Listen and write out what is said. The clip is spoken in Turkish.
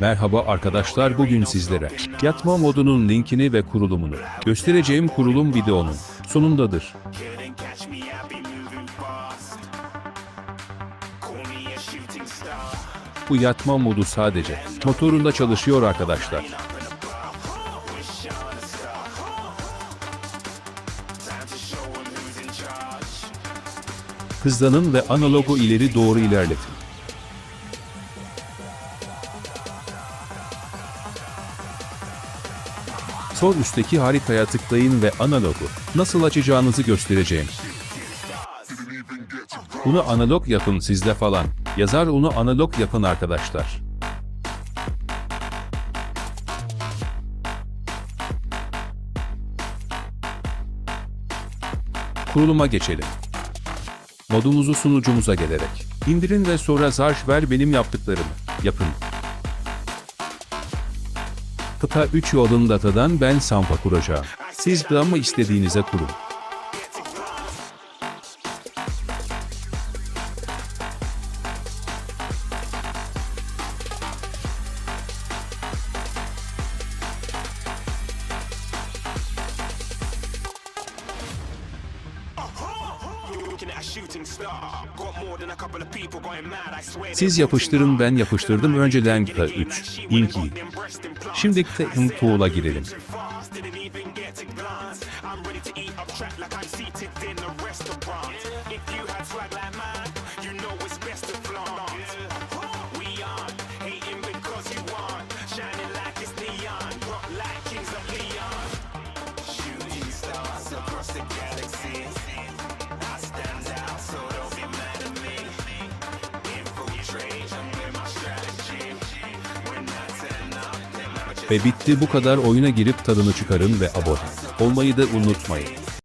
Merhaba arkadaşlar bugün sizlere yatma modunun linkini ve kurulumunu göstereceğim kurulum videonun sonundadır. Bu yatma modu sadece motorunda çalışıyor arkadaşlar. Hızlanın ve analogu ileri doğru ilerletin. Sol üstteki haritaya tıklayın ve analogu nasıl açacağınızı göstereceğim. Bunu analog yapın sizde falan. Yazar onu analog yapın arkadaşlar. Kuruluma geçelim. Modumuzu sunucumuza gelerek indirin ve sonra zarf ver benim yaptıklarımı yapın. Kıta 3 yolun datadan ben Sampa kuracağım. Siz mı istediğinize kurun. Siz yapıştırın ben yapıştırdım. Önceden kıta 3. Inki. Şimdi kıta Intool'a girelim. even Ve bitti bu kadar oyuna girip tadını çıkarın ve abone olmayı da unutmayın.